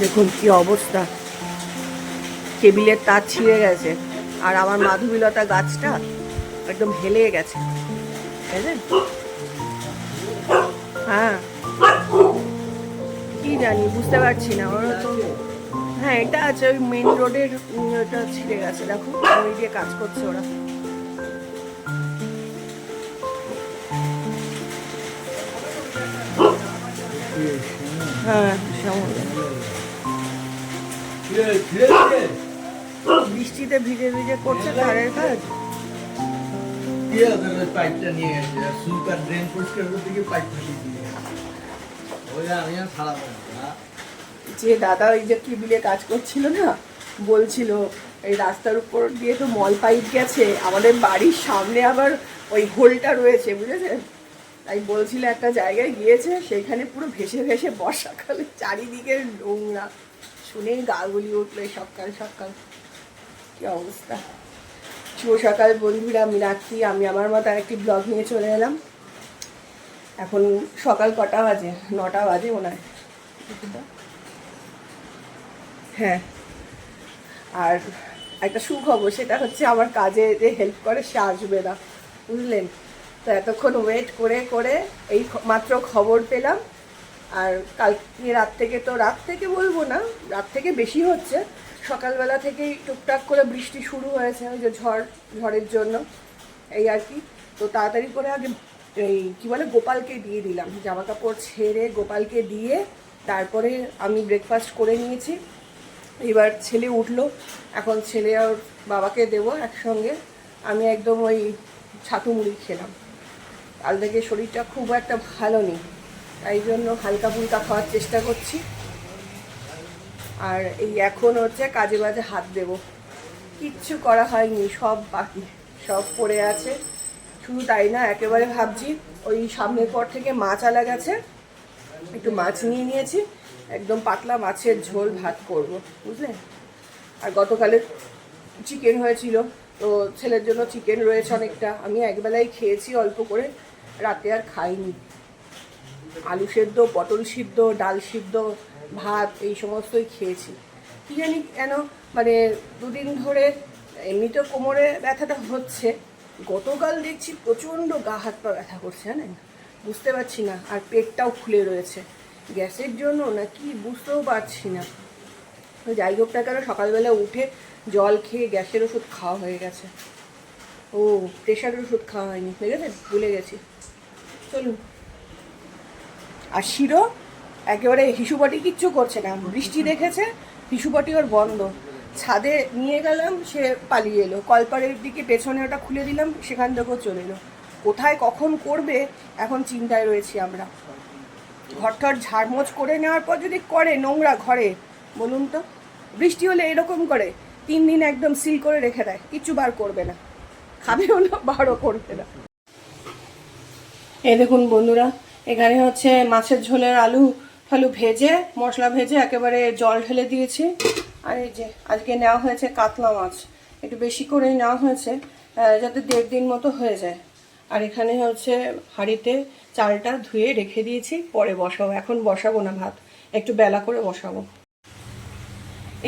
দেখুন কি অবস্থা। কেবিলের তার ছিঁড়ে গেছে। আর আমার মাধবীলতা গাছটা একদম হেলে গেছে। হ্যাঁ। কি জানি, বুঝতে পারছি না। ওরা তো হ্যাঁ এটা আছে ওই মেন রোডের ওটা ছিঁড়ে গেছে। দেখো, ওই দিয়ে কাজ করছে ওরা। হ্যাঁ বৃষ্টিতে ভিজে ভিজে করছে তারের কাজ? যে দাদা ওই যে টিবিলে কাজ করছিল না, বলছিল, এই রাস্তার উপর দিয়ে তো মল পাইপ গেছে, আমাদের বাড়ির সামনে আবার ওই হোলটা রয়েছে, বুঝেছেন? তাই বলছিল একটা জায়গায় গিয়েছে, সেখানে পুরো ভেসে ভেসে বর্ষাকালে চারিদিকে নোংরা। শুনেই গা গুলি উঠল সকাল সকাল। কি অবস্থা? শুভ সকাল বন্ধুরা, আমি আমি আমার মতো আরেকটি ব্লগ নিয়ে চলে এলাম। এখন সকাল কটা বাজে? নটা বাজে হয়। হ্যাঁ। আর একটা সুখবর, সেটা হচ্ছে আমার কাজে যে হেল্প করে, সে আসবে না। বুঝলেন? তো এতক্ষণ ওয়েট করে করে এই মাত্র খবর পেলাম। আর কালকে রাত থেকে তো, রাত থেকে বলব না, রাত থেকে বেশি হচ্ছে। সকালবেলা থেকেই টুকটাক করে বৃষ্টি শুরু হয়েছে, ওই যে ঝড়, ঝড়ের জন্য, এই আর কি। তো তাড়াতাড়ি করে আগে এই, কী বলে, গোপালকে দিয়ে দিলাম। জামা কাপড় ছেড়ে গোপালকে দিয়ে তারপরে আমি ব্রেকফাস্ট করে নিয়েছি। এবার ছেলে উঠল। এখন ছেলে আর বাবাকে দেবো একসঙ্গে। আমি একদম ওই ছাতু মুড়ি খেলাম। কাল থেকে শরীরটা খুব একটা ভালো নেই। তাই জন্য হালকা ফুলকা খাওয়ার চেষ্টা করছি। আর এই এখন হচ্ছে কাজে বাজে হাত দেব। কিচ্ছু করা হয়নি, সব বাকি, সব পড়ে আছে। শুধু তাই না, একেবারে ভাবছি ওই সামনের পর থেকে মাছ আলা গেছে। একটু মাছ নিয়ে নিয়েছি, একদম পাতলা মাছের ঝোল ভাত করব, বুঝলে? আর গতকালে চিকেন হয়েছিল, তো ছেলের জন্য চিকেন রয়েছে অনেকটা। আমি একবেলাই খেয়েছি অল্প করে, রাতে আর খাইনি। আলু সেদ্ধ, পটল সিদ্ধ, ডাল সিদ্ধ, ভাত, এই সমস্তই খেয়েছি। কী জানি কেন মানে দুদিন ধরে এমনিতেও কোমরে ব্যথাটা হচ্ছে, গতকাল দেখছি প্রচণ্ড গা হাত পা ব্যথা করছে, জানেন? বুঝতে পারছি না, আর পেটটাও খুলে রয়েছে। গ্যাসের জন্য না কি বুঝতেও পারছি না। তো যাই হোক না কেন, সকালবেলা উঠে জল খেয়ে গ্যাসের ওষুধ খাওয়া হয়ে গেছে। ও প্রেশারের ওষুধ খাওয়া হয়নি বুঝেছেন ভুলে গেছি। চলুন। আর শিরো একেবারে হিসুপটি কিচ্ছু করছে না। বৃষ্টি দেখেছে হিসুপটি ওর বন্ধ। ছাদে নিয়ে গেলাম সে পালিয়ে এলো। কলপারের দিকে পেছনে ওটা খুলে দিলাম সেখান থেকেও চলে এলো। কোথায় কখন করবে এখন চিন্তায় রয়েছি আমরা। ঘরটর ঝাড়মোছ করে নেওয়ার পর যদি করে নোংরা ঘরে বলুন তো? বৃষ্টি হলে এরকম করে তিন দিন একদম সিল করে রেখে দেয় কিচ্ছু বার করবে না। খাবেও না বারও করবে না। এই দেখুন বন্ধুরা এখানে হচ্ছে মাছের ঝোলের আলু ফালু ভেজে, মশলা ভেজে একেবারে জল ঢেলে দিয়েছি। আর এই যে আজকে নেওয়া হয়েছে কাতলা মাছ, একটু বেশি করেই নেওয়া হয়েছে যাতে দেড় দিন মতো হয়ে যায়। আর এখানে হচ্ছে হাঁড়িতে চালটা ধুয়ে রেখে দিয়েছি, পরে বসাবো। এখন বসাবো না ভাত, একটু বেলা করে বসাবো।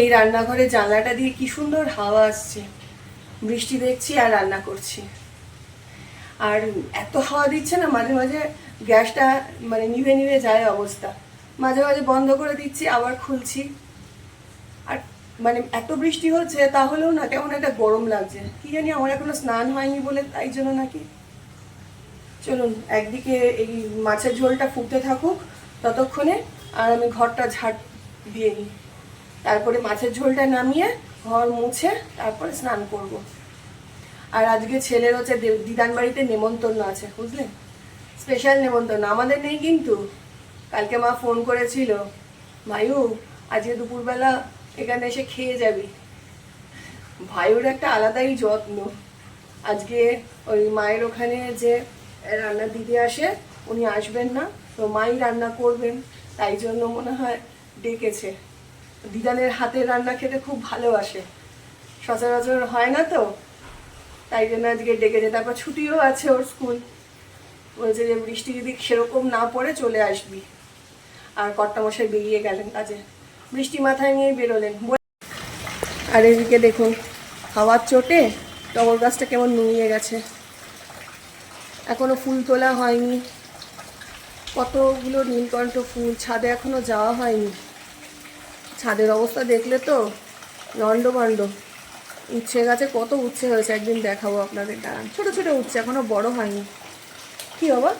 এই রান্নাঘরে জানলাটা দিয়ে কি সুন্দর হাওয়া আসছে। বৃষ্টি দেখছি আর রান্না করছি। আর এত হাওয়া দিচ্ছে না, মাঝে মাঝে গ্যাসটা মানে নিভে নিভে যায় অবস্থা। মাঝে মাঝে বন্ধ করে দিচ্ছি, আবার খুলছি। আর মানে এত বৃষ্টি হচ্ছে, তাহলেও না কেমন একটা গরম লাগছে। কি জানি আমার এখনও স্নান হয়নি বলে, তাই জন্য নাকি। চলুন, একদিকে এই মাছের ঝোলটা ফুটতে থাকুক ততক্ষণে, আর আমি ঘরটা ঝাড় দিয়ে নিই। তারপরে মাছের ঝোলটা নামিয়ে ঘর মুছে, তারপরে স্নান করব। আর আজকে ছেলের হচ্ছে দিদান বাড়িতে নেমন্তন্ন আছে বুঝলেন স্পেশাল নেমন্তন্ন, আমাদের নেই কিন্তু। কালকে মা ফোন করেছিল মায়ু আজকে দুপুরবেলা এখানে এসে খেয়ে যাবি। ভাইয়ের একটা আলাদাই যত্ন। আজকে ওই মায়ের ওখানে যে রান্না দিদি আসে, উনি আসবেন না, তো মাই রান্না করবেন, তাই জন্য মনে হয় ডেকেছে। দিদানের হাতের রান্না খেতে খুব ভালোবাসে। সচরাচর হয় না তো তাই জন্য আজকে ডেকেছে। তারপর ছুটিও আছে ওর স্কুল। বলছে যে বৃষ্টি যদি সেরকম না পড়ে চলে আসবি। আর কর্তামশাই বেরিয়ে গেলেন কাজে। বৃষ্টি মাথায় নিয়ে বেরোলেন। আর এদিকে দেখুন, হাওয়ার চোটে টগর গাছটা কেমন নুয়ে গেছে। এখনও ফুল তোলা হয়নি। কতগুলো নীলকণ্ঠ ফুল, ছাদে এখনও যাওয়া হয়নি। ছাদের অবস্থা দেখলে তো লন্ডভন্ড উচ্ছে গাছে কত উচ্ছে হয়েছে, একদিন দেখাবো আপনাদের। দাঁড়ান, ছোট ছোট উচ্ছে, এখনও বড় হয়নি। কি বাবা?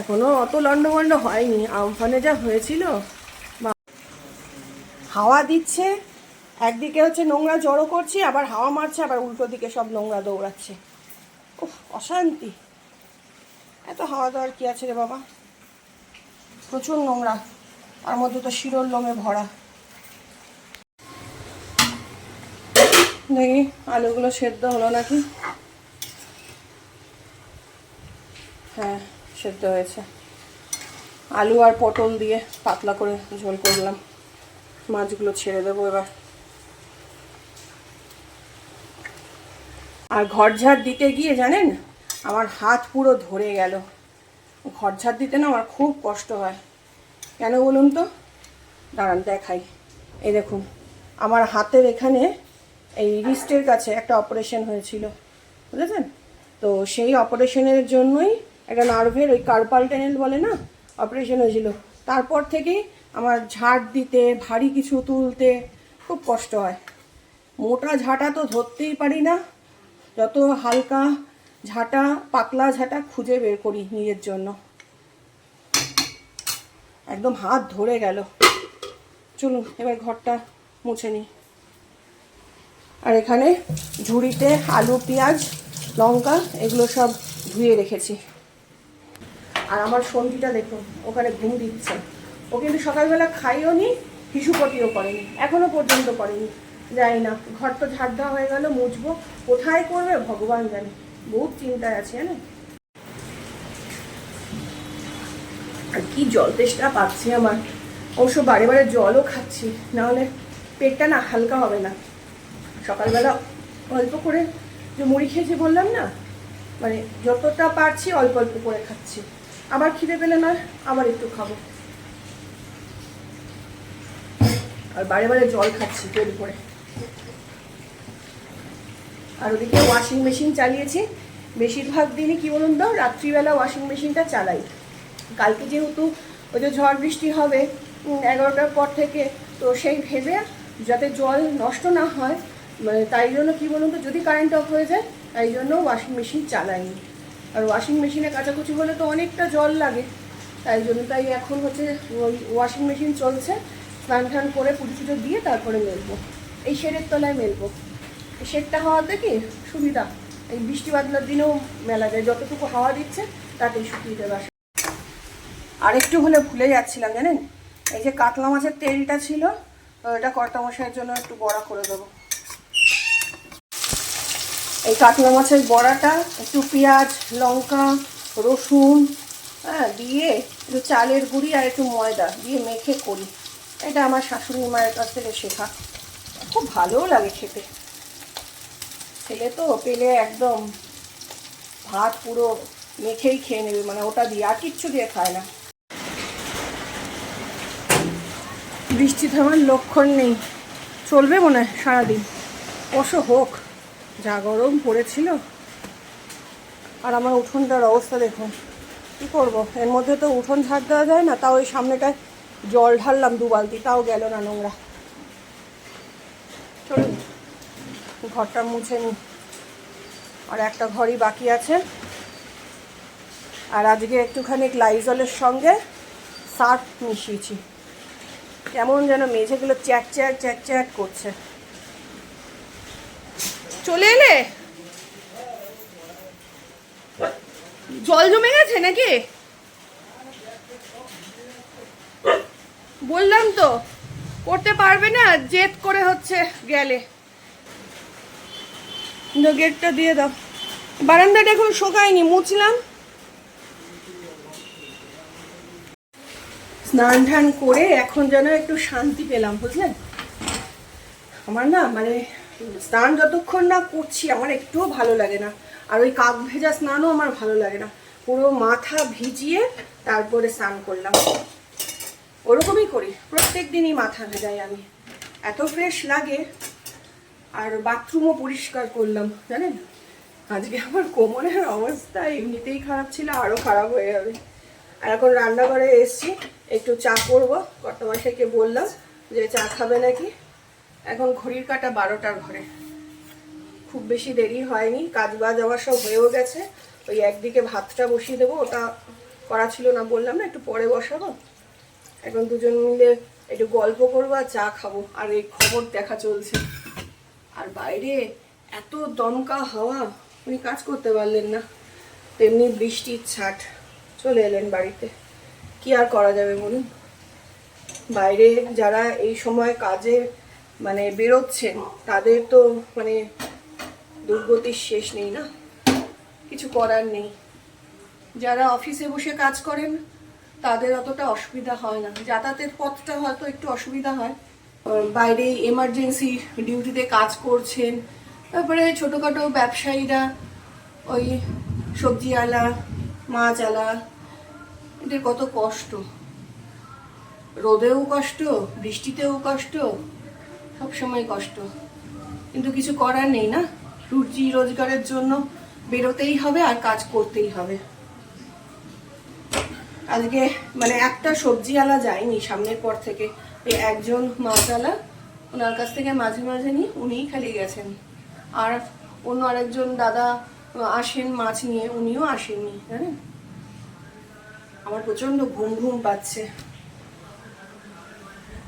এখনও অত লন্ডভন্ড হয়নি, আমফানে যা হয়েছিল। হাওয়া দিচ্ছে, একদিকে হচ্ছে নোংরা জড়ো করছি, আবার হাওয়া মারছে, আবার উল্টো দিকে সব নোংরা দৌড়াচ্ছে। উফ, অশান্তি। এত হাওয়া দাওয়ার কি আছে রে বাবা? প্রচুর নোংরা, তার মধ্যে তো শিরোর লোমে ভরা। দেখি আলুগুলো সেদ্ধ হলো নাকি? হ্যাঁ সেদ্ধ হয়েছে। আলু আর পটল দিয়ে পাতলা করে ঝোল করলাম। মাছগুলো ছেড়ে দেবো এবার। আর ঘর ঝাড় দিতে গিয়ে জানেন, আমার হাত পুরো ধরে গেল। ঘর ঝাড় দিতে না আমার খুব কষ্ট হয়। কেন বলুন তো? দাঁড়ান, দেখাই। এই দেখুন, আমার হাতের এখানে এই রিস্টের কাছে একটা অপারেশন হয়েছিল, বুঝেছেন? তো সেই অপারেশনের জন্যই একটা নার্ভের ওই কার্পাল টেনেল বলে না অপারেশন হয়েছিল। তারপর থেকেই আমার ঝাড় দিতে, ভারী কিছু তুলতে খুব কষ্ট হয়। মোটা ঝাঁটা তো ধরতেই পারি না, যত হালকা ঝাঁটা, পাতলা ঝাঁটা খুঁজে বের করি নিজের জন্য। একদম হাত ধরে গেল। চলুন, এবার ঘরটা মুছে নিই। আর এখানে ঝুড়িতে আলু, পেঁয়াজ, লঙ্কা, এগুলো সব ধুয়ে রেখেছি। আর আমার সঙ্গীটা দেখুন, ওখানে ঘুম দিচ্ছে। ও কিন্তু সকালবেলা খাইও নি হিসুপটিও করেনি, এখনও পর্যন্ত করেনি। যাই না, ঘর তো ঝাড় দেওয়া হয়ে গেল, মুছবো। কোথায় করবে ভগবান জানে, বহুত চিন্তায় আছে, জানেন? আর কি জল তেষ্টা পাচ্ছি আমার। অবশ্য বারে বারে জলও খাচ্ছি, নাহলে পেটটা না হালকা হবে না। সকালবেলা অল্প করে যে মুড়ি খেয়েছি বললাম না মানে যতটা পারছি অল্প অল্প করে খাচ্ছি। আবার খিদে পেলে না, আবার একটু খাব। আর বারে বারে জল খাচ্ছি তৈরি করে। আর ওদিকে ওয়াশিং মেশিন চালিয়েছি। বেশিরভাগ দিনই কি বলুন তো, রাত্রিবেলা ওয়াশিং মেশিনটা চালাই। কালকে যেহেতু ওই যে ঝড় বৃষ্টি হবে এগারোটার পর থেকে, তো সেই ভেবে যাতে জল নষ্ট না হয় মানে তাই জন্য কি বলুন তো, যদি কারেন্ট অফ হয়ে যায়, তাই জন্য ওয়াশিং মেশিন চালাইনি। আর ওয়াশিং মেশিনে কাচাকুচি হলে তো অনেকটা জল লাগে, তাই জন্য তাই এখন হচ্ছে ওয়াশিং মেশিন চলছে, স্নান টান করে পুজো টুজো দিয়ে তারপরে মেলবো। এই শেডের তলায় মেলবো। এই শেডটা হওয়াতে কি সুবিধা? এই বৃষ্টি বাদলার দিনেও মেলা যায়, যতটুকু হাওয়া দিচ্ছে, তাতেই শুকিয়ে আশা আর একটু হলে ভুলে যাচ্ছিলাম জানেন? এই যে কাতলা মাছের তেলটা ছিল, ওটা কর্তা মশাইয়ের জন্য একটু বড়া করে দেবো। এই কাতলা মাছের বড়াটা, একটু পেঁয়াজ, লঙ্কা, রসুন হ্যাঁ দিয়ে একটু চালের গুঁড়ি আর একটু ময়দা দিয়ে মেখে করি। এটা আমার শাশুড়ি মায়ের কাছ থেকে শেখা। খুব ভালোও লাগে খেতে। ছেলে তো পেলে একদম ভাত পুরো মেখেই খেয়ে নেবে মানে ওটা দিয়ে আর কিচ্ছু দিয়ে খায় না। বৃষ্টি থামার লক্ষণ নেই। চলবে মনে হয় সারাদিন। অবশ্য হোক। যা গরম পড়েছিল। আর আমার উঠোনটার অবস্থা দেখুন। কি করব? এর মধ্যে তো উঠোন ঝাড় দেওয়া যায় না, তাও ওই সামনেটায় জল ঢাললাম দু বালতি, তাও গেল না নোংরা। চলুন, ঘরটা মুছে নিই। আর একটা ঘরই বাকি আছে। আর আজকে একটুখানি লাইজলের সঙ্গে সার্ফ মিশিয়েছি। কেমন যেন মেঝেগুলো চ্যাট চ্যাট চ্যাট চ্যাট করছে। চলে এলে? জল জমে গেছে নাকি? বললাম তো, করতে পারবে না, জেদ করে হচ্ছে গেলে। গেটটা দিয়ে দাও। বারান্দাটা এখন শোকায়নি, মুছলাম। স্নান টান করে এখন যেন একটু শান্তি পেলাম বুঝলেন আমার না মানে স্নান যতক্ষণ না করছি, আমার একটুও ভালো লাগে না। আর ওই কাক ভেজা স্নানও আমার ভালো লাগে না। পুরো মাথা ভিজিয়ে তারপরে স্নান করলাম। ওরকমই করি, প্রত্যেক দিনই মাথা ভেজাই আমি। এত ফ্রেশ লাগে, আর বাথরুমও পরিষ্কার করলাম, জানেন? আজকে আমার কোমরের অবস্থা এমনিতেই খারাপ ছিল আরও খারাপ হয়ে যাবে। আর এখন রান্নাঘরে এসছি, একটু চা করব। কর্তমাশাইকে বললাম যে চা খাবে নাকি? এখন ঘড়ির কাটা বারোটার ঘরে। খুব বেশি দেরি হয়নি, কাজ বাজ আমার সব হয়েও গেছে। ওই একদিকে ভাতটা বসিয়ে দেবো, ওটা করা ছিল না, বললাম না একটু পরে বসাবো। এখন দুজন মিলে একটু গল্প করব আর চা খাব, আর এই খবর দেখা চলছে। আর বাইরে এত দমকা হাওয়া, উনি কাজ করতে পারলেন না। তেমনি বৃষ্টির ছাট, চলে এলেন বাড়িতে। কি আর করা যাবে বলুন? বাইরে যারা এই সময় কাজে মানে বেরোচ্ছেন, তাদের তো মানে দুর্গতির শেষ নেই না? কিছু করার নেই। যারা অফিসে বসে কাজ করেন, তাদের অতটা অসুবিধা হয় না। যাতায়াতের পথটা হয়তো একটু অসুবিধা হয়। বাইরে এমার্জেন্সি ডিউটিতে কাজ করছেন, তারপরে ছোটোখাটো ব্যবসায়ীরা ওই সবজি আলা মাছ আলা এদের কত কষ্ট। রোদেও কষ্ট, বৃষ্টিতেও কষ্ট সব সময় কষ্ট। কিন্তু কিছু করার নেই না? রুজি রোজগারের জন্য বেরোতেই হবে আর কাজ করতেই হবে। আজকে মানে একটা সবজিওয়ালা যায়নি সামনের পর থেকে। এই একজন মাছওয়ালা, ওনার কাছ থেকে মাঝে মাঝে নিয়ে উনিই খালি গেছেন। আর অন্য আরেকজন দাদা আসেন মাছ নিয়ে, উনিও আসেননি, জানেন? আমার প্রচণ্ড ঘুম ঘুম পাচ্ছে।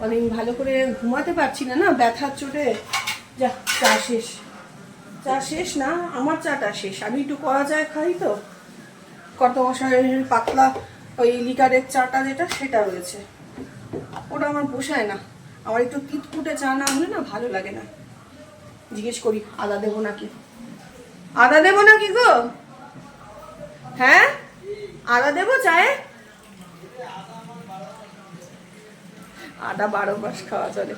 অনেক ভালো করে ঘুমাতে পারছি না না? ব্যথার চোটে। যা, চা শেষ। চা শেষ না? আমার চাটা শেষ। আমি একটু করা যায় খাই তো। কত মশাইয়ের পাতলা ওই লিকারের চাটা যেটা, সেটা রয়েছে। ওটা আমার পোষায় না। আমার একটু কিটকুটে চা না হলে না ভালো লাগে না। জিজ্ঞেস করি, আদা দেবো নাকি? আদা দেবো নাকি গো? হ্যাঁ? আদা দেবো চায়ে? আদা বারো মাস খাওয়া চলে।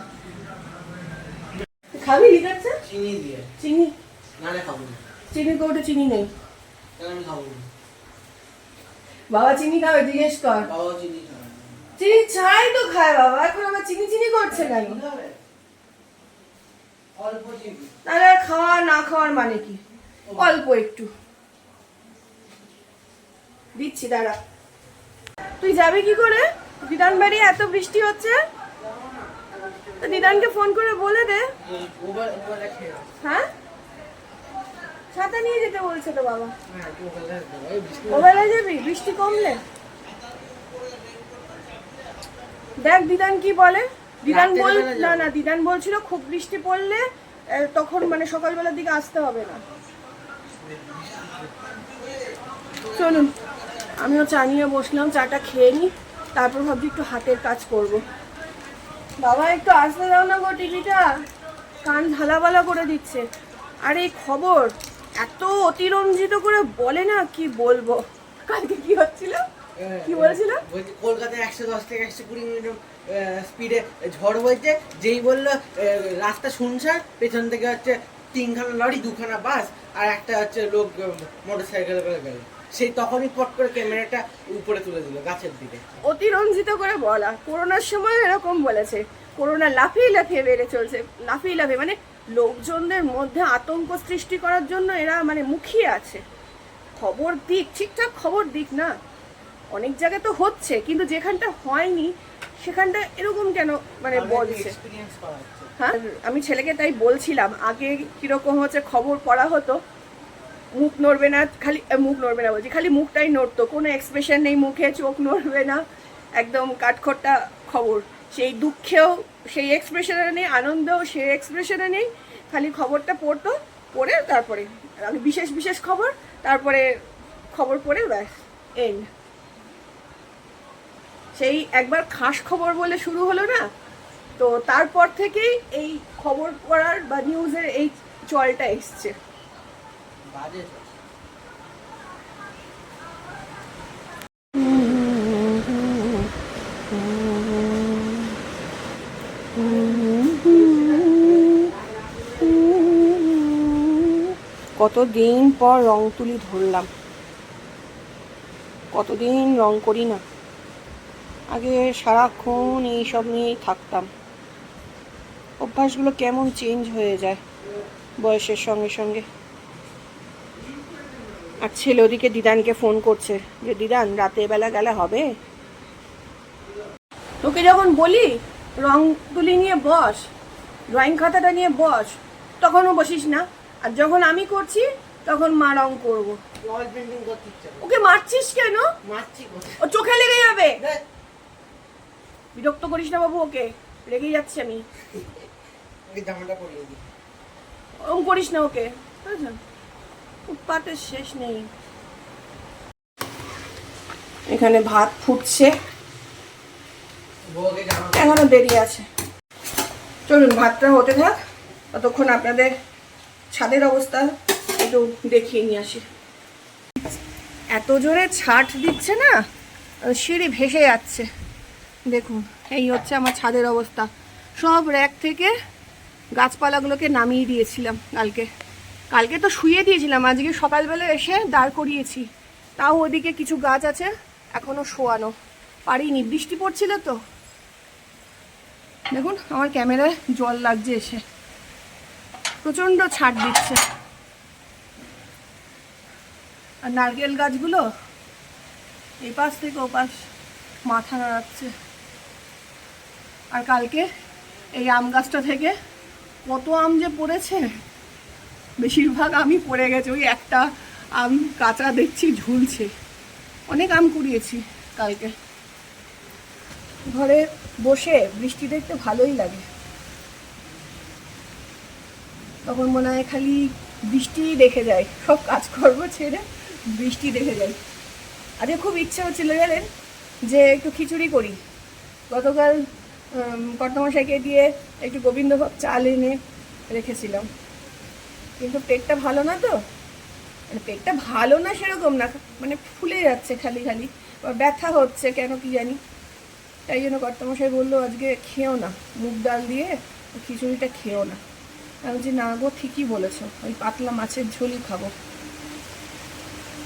খাবি চা চিনি দিয়ে। চিনি। খাব না। চিনি কৌটে চিনি নেই। আমি খাব না? বাবা চিনি খাবে জিজ্ঞেস কর। বাবাও চিনি খাবে। চিনি ছাই তো খায় বাবা এখন আবার চিনি চিনি করছে কেন? অল্প চিনি। তাহলে খাওয়া না খাওয়ার মানে কি? অল্প একটু। দিচ্ছি দাঁড়া। তুই যাবি কি করে? দিদান বাড়ি এত বৃষ্টি হচ্ছে? তো দিদানকে ফোন করে বলে দে। হ্যাঁ? ছাতা নিয়ে যেতে বলছে তো বাবা। ওবেলা যাবি বৃষ্টি কমলে। দেখ দিদান কি বলে? দিদান বল না না দিদান বলছিল খুব বৃষ্টি পড়লে তখন মানে সকালবেলার দিকে আসতে হবে না। চলুন আমিও চা নিয়ে বসলাম চাটা খেয়ে নিই তারপর ভাবছি একটু হাতের কাজ করব। বাবা একটু আসতে দাও না গো টিভিটা। কান ঢালাবালা করে দিচ্ছে। আর এই খবর এত অতিরঞ্জিত করে বলে না কি বলব? কালকে কি হচ্ছিল? কি বলেছিল? বলছি কলকাতায় একশো দশ থেকে একশো কুড়ি মিনিট স্পিডে ঝড় বইছে যেই বলল রাস্তা শুনশান পেছন থেকে হচ্ছে তিনখানা লরি দুখানা বাস আর একটা হচ্ছে লোক মোটর সাইকেল করে গেল। সেই তখনই পট করে ক্যামেরাটা উপরে তুলে দিল গাছের দিকে। অতিরঞ্জিত করে বলা করোনার সময় এরকম বলেছে করোনা লাফিয়ে লাফিয়ে বেড়ে চলছে লাফিয়ে লাফিয়ে মানে লোকজনদের মধ্যে আতঙ্ক সৃষ্টি করার জন্য এরা মানে মুখিয়ে আছে। খবর দিক ঠিকঠাক খবর দিক না। অনেক জায়গায় তো হচ্ছে কিন্তু যেখানটা হয়নি সেখানটা এরকম কেন মানে বলছে? হ্যাঁ আমি ছেলেকে তাই বলছিলাম আগে কীরকম হচ্ছে খবর পড়া হতো মুখ নড়বে না, খালি মুখ নড়বে না বলছি, খালি মুখটাই নড়তো, কোনো এক্সপ্রেশন নেই মুখে, চোখ নড়বে না, একদম কাঠখোট্টা খবর। সেই দুঃখেও, সেই এক্সপ্রেশনে নেই, আনন্দেও সেই এক্সপ্রেশনে নেই, খালি খবরটা পড়তো, পড়ে তারপরে বিশেষ বিশেষ খবর, তারপরে খবর পড়ে ব্যাস এন্ড সেই একবার খাস খবর বলে শুরু হলো না, তো তারপর থেকেই এই খবর পড়ার বা নিউজের এই চলটা এসছে। কতদিন পর রং তুলি ধরলাম। কতদিন রং করি না। আগে সারাক্ষণ এইসব নিয়েই থাকতাম। অভ্যাসগুলো কেমন চেঞ্জ হয়ে যায় বয়সের সঙ্গে সঙ্গে। ছেলে ওদিকে দিদানকে ফোন করছে যে দিদান রাতের বেলা গেলে হবে? তোকে যখন বলি রং তুলি নিয়ে বস ড্রয়িং খাতাটা নিয়ে বস তখনও বসিস না। আর যখন আমি করছি তখন মা রং করব। ওকে মারছিস কেন? ও চোখে লেগে যাবে। বিরক্ত করিস না বাবু ওকে রেগে যাচ্ছি আমি। ওরম করিস না ওকে। বুঝেছেন উৎপাতের শেষ নেই। এখানে ভাত ফুটছে। এখনও দেরি আছে। চলুন, ভাতটা হতে থাক। ততক্ষণ আপনাদের ছাদের অবস্থা একটু দেখিয়ে নিয়ে আসি। এত জোরে ছাট দিচ্ছে না? সিঁড়ি ভেসে যাচ্ছে। দেখুন, এই হচ্ছে আমার ছাদের অবস্থা। সব র্যাক থেকে গাছপালাগুলোকে নামিয়ে দিয়েছিলাম কালকে। কালকে তো শুয়ে দিয়েছিলাম, আজকে সকালবেলা এসে দাঁড় করিয়েছি। তাও ওদিকে কিছু গাছ আছে, এখনও শোয়ানো। পারিনি বৃষ্টি পড়ছিল তো। দেখুন, আমার ক্যামেরায় জল লাগছে এসে। প্রচণ্ড ছাড় দিচ্ছে। আর নারকেল গাছগুলো এই পাশ থেকে ও পাশ মাথা নাড়াচ্ছে। আর কালকে এই আম গাছটা থেকে কত আম যে পড়েছে বেশিরভাগ আমি পড়ে গেছে, ওই একটা আম কাঁচা দেখছি ঝুলছে। অনেক আম কুড়িয়েছি কালকে। ঘরে বসে বৃষ্টি দেখতে ভালোই লাগে। তখন মনে হয় খালি বৃষ্টিই দেখে যায় সব কাজকর্ম ছেড়ে বৃষ্টি দেখে যায় আজকে খুব ইচ্ছে হচ্ছিল জানেন যে একটু খিচুড়ি করি। গতকাল কর্তমশাইকে দিয়ে একটু গোবিন্দভোগ চাল এনে রেখেছিলাম। কিন্তু পেটটা ভালো না তো? মানে পেটটা ভালো না সেরকম না মানে ফুলে যাচ্ছে খালি খালি, বা ব্যথা হচ্ছে কেন কি জানি। তাই জন্য কর্তামশাই বলল, আজকে খেও না, মুগ ডাল দিয়ে খিচুড়িটা খেও না। আমি বলছি, না গো, ঠিকই বলেছ, ওই পাতলা মাছের ঝোলই খাব।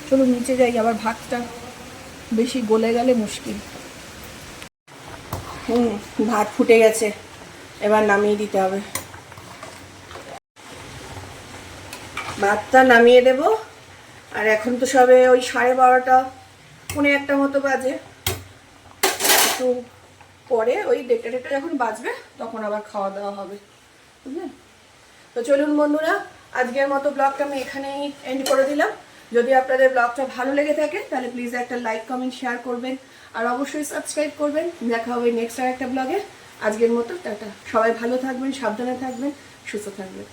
চলো নিচে যাই, আবার ভাতটা বেশি গলে গেলে মুশকিল। হুম, ভাত ফুটে গেছে, এবার নামিয়ে দিতে হবে। ভাতটা নামিয়ে দেব। আর এখন তো সবে ওই সাড়ে বারোটা পনেরো একটা মতো বাজে। একটু পরে ওই দেড়টা দেড়টা যখন বাজবে, তখন আবার খাওয়া দাওয়া হবে। বুঝলেন তো চলুন বন্ধুরা, আজকের মতো ব্লগটা আমি এখানেই এন্ড করে দিলাম। যদি আপনাদের ব্লগটা ভালো লেগে থাকে, তাহলে প্লিজ একটা লাইক কমেন্ট শেয়ার করবেন। আর অবশ্যই সাবস্ক্রাইব করবেন। দেখা হবে নেক্সট আর একটা ব্লগে আজকের মতো, টাটা। সবাই ভালো থাকবেন, সাবধানে থাকবেন, সুস্থ থাকবেন।